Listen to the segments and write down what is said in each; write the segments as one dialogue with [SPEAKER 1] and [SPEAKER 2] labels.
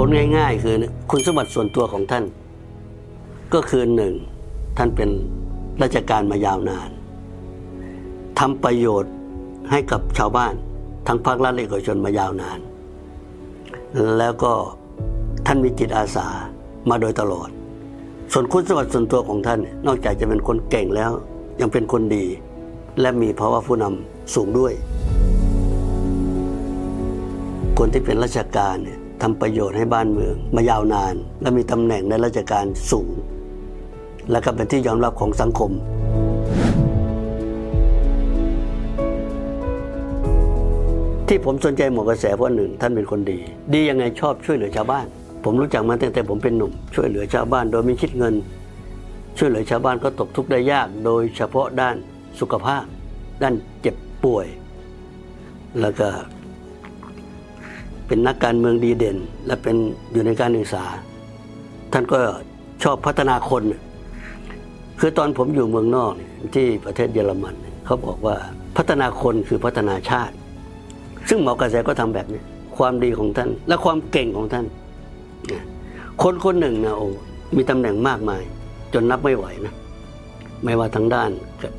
[SPEAKER 1] ผลง่าย ๆ คือคุณสมบัติส่วนตัวของท่าน ก็คือหนึ่งท่านเป็นราชการมายาวนานทำประโยชน์ให้กับชาวบ้าน ทั้งภาครัฐและเอกชนมายาวนาน แล้วก็ท่านมีจิตอาสามาโดยตลอด ส่วนคุณสมบัติส่วนตัวของท่านเนี่ยนอกจากจะเป็นคนเก่งแล้ว ยังเป็นคนดี และมีภาวะผู้นำสูงด้วย คนที่เป็นราชการเนี่ย ทำประโยชน์ให้บ้านเมืองมายาวนาน และมีตำแหน่งในราชการสูง และก็เป็นที่ยอมรับของสังคม ที่ผมสนใจหมวกกระแสเพราะหนึ่งท่านเป็นคนดี ดียังไงชอบช่วยเหลือชาวบ้าน ผมรู้จักมาตั้งแต่ผมเป็นหนุ่ม ช่วยเหลือชาวบ้านโดยไม่คิดเงิน ช่วยเหลือชาวบ้านก็ตกทุกข์ได้ยาก โดยเฉพาะด้านสุขภาพ ด้านเจ็บป่วย แล้วก็ เป็นนักการเมืองดีเด่น และเป็นอยู่ในการศึกษา ท่านก็ชอบพัฒนาคน คือตอนผมอยู่เมืองนอกที่ประเทศเยอรมัน เขาบอกว่าพัฒนาคนคือพัฒนาชาติ ซึ่งหมอกระแสก็ทำแบบนี้ความดีของท่าน และความเก่งของท่าน คนคนหนึ่งนะโอ้มีตำแหน่งมากมาย จนนับไม่ไหวนะไม่ว่าทางด้าน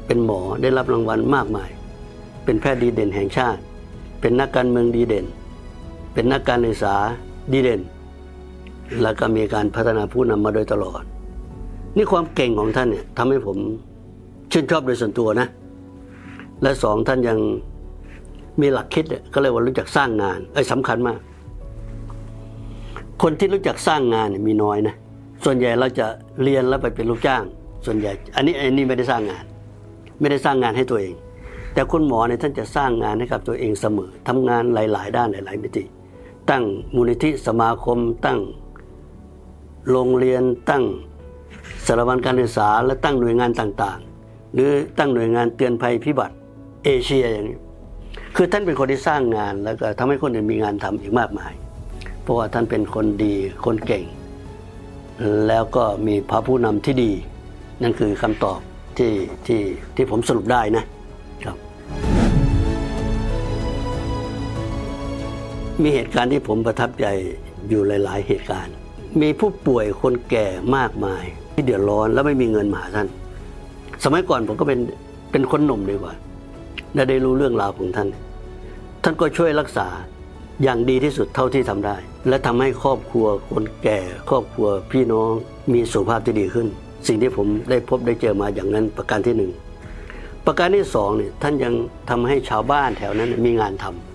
[SPEAKER 1] เป็นหมอได้รับรางวัลมากมาย เป็นแพทย์ดีเด่นแห่งชาติ เป็นนักการเมืองดีเด่น เป็นนักการศึกษาดีเด่น แล้วก็มีการพัฒนาผู้นำมาโดยตลอด นี่ความเก่งของท่านเนี่ยทำให้ผมชื่นชอบโดยส่วนตัวนะ และสองท่านยังมีหลักคิดเนี่ยก็เลยว่ารู้จักสร้างงานเอ้สำคัญมาก คนที่รู้จักสร้างงานเนี่ยมีน้อยนะ ส่วนใหญ่เราจะเรียนแล้วไปเป็นลูกจ้าง ส่วนใหญ่ อันนี้อันนี้ไม่ได้สร้างงาน ไม่ได้สร้างงานให้ตัวเอง แต่คุณหมอเนี่ยท่านจะสร้างงานให้กับตัวเองเสมอทำงานหลาย ๆ ด้านหลาย ๆ มิติ ตั้งมูลนิธิสมาคมตั้ง โรงเรียนตั้งสถาบันการศึกษา และตั้งหน่วยงานต่างๆ หรือตั้งหน่วยงานเตือนภัยพิบัติเอเชียอย่างนี้ คือท่านเป็นคนที่สร้างงานแล้วก็ทำให้คนอื่นมีงานทำอีกมากมาย เพราะว่าท่านเป็นคนดีคนเก่ง แล้วก็มีพระผู้นำที่ดี นั่นคือคำตอบที่ที่ที่ผมสรุปได้นะ มีเหตุการณ์ที่ผมประทับใจอยู่หลาย ๆ เหตุการณ์ มีผู้ป่วยคนแก่มากมาย ที่เดือดร้อนแล้วไม่มีเงินมาหาท่าน สมัยก่อนผมก็เป็นเป็นคนหนุ่มดีกว่าและได้รู้เรื่องราวของท่าน ท่านก็ช่วยรักษาอย่างดีที่สุดเท่าที่ทำได้ และทำให้ครอบครัวคนแก่ ครอบครัวพี่น้องมีสุขภาพที่ดีขึ้น สิ่งที่ผมได้พบได้เจอมาอย่างนั้นประการที่หนึ่งประการที่สองเนี่ยท่านยังทำให้ชาวบ้านแถวนั้นมีงานทำ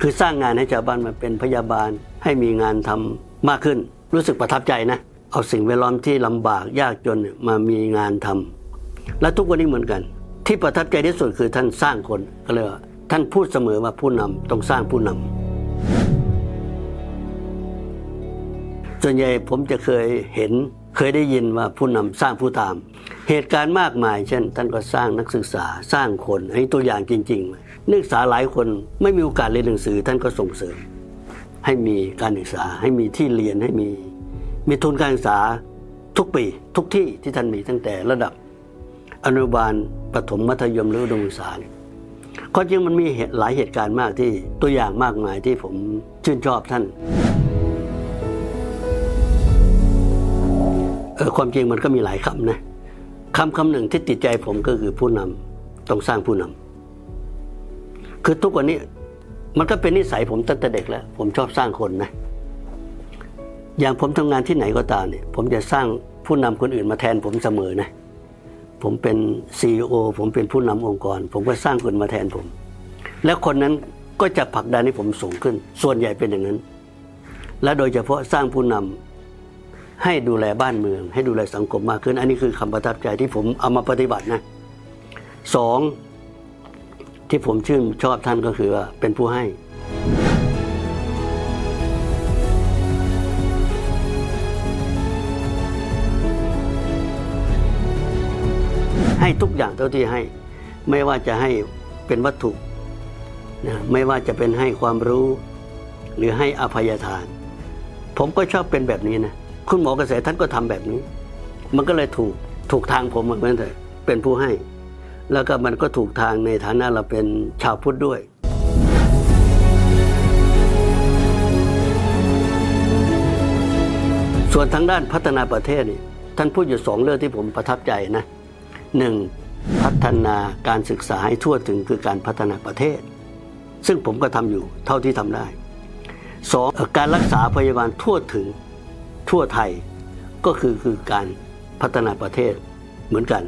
[SPEAKER 1] คือสร้างงานให้ชาวบ้านมาเป็นพยาบาล ให้มีงานทำมากขึ้น รู้สึกประทับใจนะ เอาสิ่งแวดล้อมที่ลำบากยากจนมามีงานทำและทุกวันนี้เหมือนกัน ที่ประทับใจที่สุดคือท่านสร้างคนก็เลยว่าท่านพูดเสมอว่าผู้นำต้องสร้างผู้นำส่วนใหญ่ผมจะเคยเห็น เคยได้ยินว่าผู้นำสร้างผู้ตาม เหตุการณ์มากมาย เช่น ท่านก็สร้างนักศึกษาสร้างคนอันนี้ตัวอย่างจริงๆนักศึกษาหลายคนไม่มีโอกาสเรียนหนังสือ ท่านก็ส่งเสริม ให้มีการศึกษาให้มีที่เรียนให้มี มีทุนการศึกษาทุกปีทุกที่ที่ท่านมีตั้งแต่ระดับอนุบาลปฐมมัธยมหรืออุดมศึกษาเนี่ยก็จริงมันมีหลายเหตุการณ์มากที่ตัวอย่างมากมายที่ผมชื่นชอบท่าน เออความจริงมันก็มีหลายคำนะคำคำหนึ่งที่ติดใจผมก็คือผู้นำต้องสร้างผู้นำคือทุกวันนี้มันก็เป็นนิสัยผมตั้งแต่เด็กแล้ว ผมชอบสร้างคนนะอย่างผมทำงานที่ไหนก็ตามเนี่ย ผมจะสร้างผู้นำคนอื่นมาแทนผมเสมอนะผมเป็นซีอผมเป็นผู้นำองค์กร ผมก็สร้างคนมาแทนผม แล้วคนนั้นก็จะผลักดันให้ผมสูงขึ้น ส่วนใหญ่เป็นอย่างนั้น และโดยเฉพาะสร้างผู้นำ ให้ดูแลบ้านเมือง ให้ดูแลสังคมมากขึ้น อันนี้คือคำประทับใจที่ผมเอามาปฏิบัตินะสองที่ผมชื่นชอบท่านก็คือว่าเป็นผู้ให้ ให้ทุกอย่างเท่าที่ให้ ไม่ว่าจะให้เป็นวัตถุนะไม่ว่าจะเป็นให้ความรู้ หรือให้อภัยทาน ผมก็ชอบเป็นแบบนี้นะ คุณหมอเกษตรท่านก็ทำแบบนี้ มันก็เลยถูกถูกทางผมเหมือนกันเป็นผู้ให้ แล้วก็มันก็ถูกทางในฐานะเราเป็นชาวพุทธด้วยส่วนทางด้านพัฒนาประเทศนี่ท่านพูดอยู่สองเรื่องที่ผมประทับใจนะหนึ่งพัฒนาการศึกษาให้ทั่วถึงคือการพัฒนาประเทศ ซึ่งผมก็ทำอยู่เท่าที่ทำได้สองการรักษาพยาบาลทั่วถึง ทั่วไทยก็คือคือการพัฒนาประเทศเหมือนกัน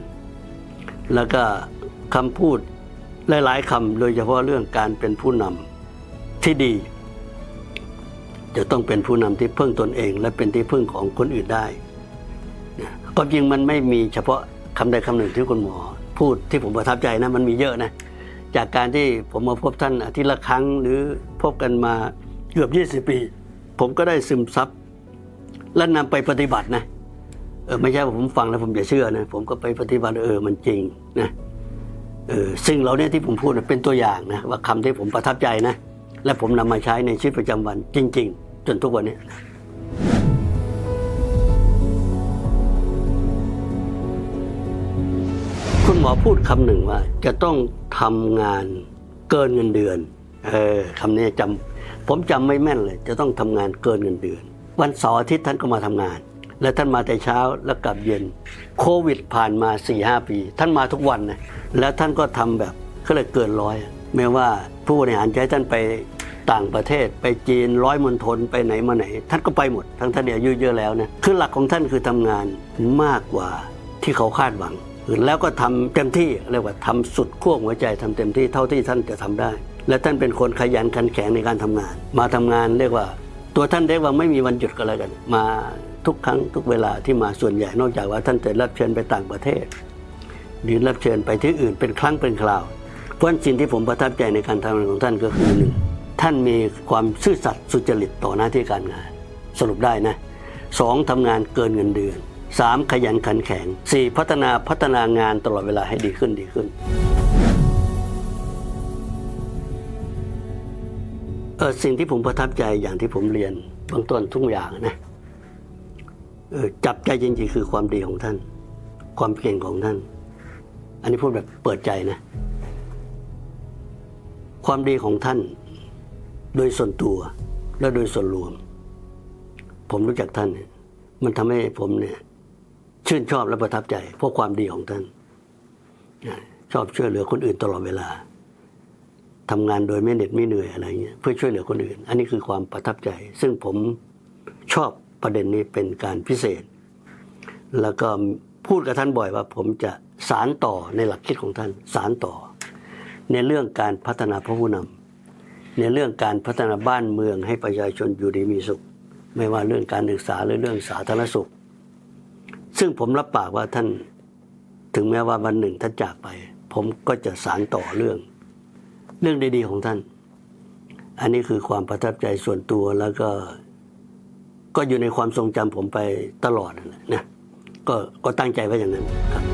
[SPEAKER 1] แล้วก็คำพูดหลายๆคำโดยเฉพาะเรื่องการเป็นผู้นำที่ดี จะต้องเป็นผู้นำที่พึ่งตนเอง และเป็นที่พึ่งของคนอื่นได้นะความจริงมันไม่มีเฉพาะคำใดคำหนึ่งที่คุณหมอ พูดที่ผมประทับใจนะมันมีเยอะนะจากการที่ผมมาพบท่านอาทิตย์ละครั้ง หรือพบกันมาเกือบ 20 ปี ผมก็ได้ซึมซับ และนำไปปฏิบัตินะเออไม่ใช่ว่าผมฟังแล้วผมจะเชื่อนะผมก็ไปปฏิบัติเออมันจริงนะเออสิ่งเหล่านี้ที่ผมพูดเป็นตัวอย่างนะว่าคำที่ผมประทับใจนะและผมนำมาใช้ในชีวิตประจำวันจริง ๆ จนทุกวันนี้คุณหมอพูดคำหนึ่งว่า จะต้องทำงานเกินเงินเดือน เออคำนี้จำผมจำไม่แม่นเลย จะต้องทำงานเกินเงินเดือน วันเสาร์อาทิตย์ท่านก็มาทำงาน และท่านมาแต่เช้าแล้วกลับเย็นโควิดผ่านมา4ี่หปี ท่านมาทุกวันนะแล้วท่านก็ทำแบบก็เลยเกินร้อยอะไม่ว่าผู้บริหารจะให้ท่านไปต่างประเทศไปจีนร้อยมณฑลไปไหนมาไหน ท่านก็ไปหมด ทั้งท่านอายุเยอะแล้วนะคือหลักของท่านคือทำงานมากกว่าที่เขาคาดหวังแล้วก็ทำเต็มที่เรียกว่าทำสุดขั้วหัวใจทำเต็มที่เท่าที่ท่านจะทำได้ และท่านเป็นคนขยันขันแข็งในการทำงาน มาทำงานเรียกว่า ตัวท่านเรียกว่าไม่มีวันหยุดก็แล้วกัน มาทุกครั้งทุกเวลาที่มาส่วนใหญ่นอกจากว่าท่านจะรับเชิญไปต่างประเทศ หรือรับเชิญไปที่อื่นเป็นครั้งเป็นคราว เพราะสิ่งที่ผมประทับใจในการทำงานของท่านก็คือหนึ่งท่านมีความซื่อสัตย์สุจริตต่อหน้าที่การงาน สรุปได้นะสองทำงานเกินเงินเดือนสามขยันขันแข็งสี่พัฒนาพัฒนางานตลอดเวลาให้ดีขึ้นดีขึ้น เออสิ่งที่ผมประทับใจอย่างที่ผมเรียนเบื้องต้นทุกอย่างนะเออจับใจจริงๆคือความดีของท่าน ความเก่งของท่าน อันนี้พูดแบบเปิดใจนะ ความดีของท่าน โดยส่วนตัวและโดยส่วนรวม ผมรู้จักท่าน มันทำให้ผมเนี่ย ชื่นชอบและประทับใจเพราะความดีของท่านชอบช่วยเหลือคนอื่นตลอดเวลา ทำงานโดยไม่เหน็ดไม่เหนื่อยอะไรเงี้ยเพื่อช่วยเหลือคนอื่น อันนี้คือความประทับใจ ซึ่งผมชอบประเด็นนี้เป็นการพิเศษ แล้วก็พูดกับท่านบ่อยว่า ผมจะสารต่อในหลักคิดของท่าน สารต่อ ในเรื่องการพัฒนาพระผู้นำในเรื่องการพัฒนาบ้านเมืองให้ประชาชนอยู่ดีมีสุข ไม่ว่าเรื่องการศึกษาหรือเรื่องสาธารณสุข ซึ่งผมรับปากว่าท่านถึงแม้ว่าวันหนึ่งท่านจากไป ผมก็จะสารต่อเรื่อง เรื่องดี ๆ ของท่าน อันนี้คือความประทับใจส่วนตัวแล้วก็ก็อยู่ในความทรงจำผมไปตลอดนะนะก็ก็ตั้งใจไว้อย่างนั้นครับ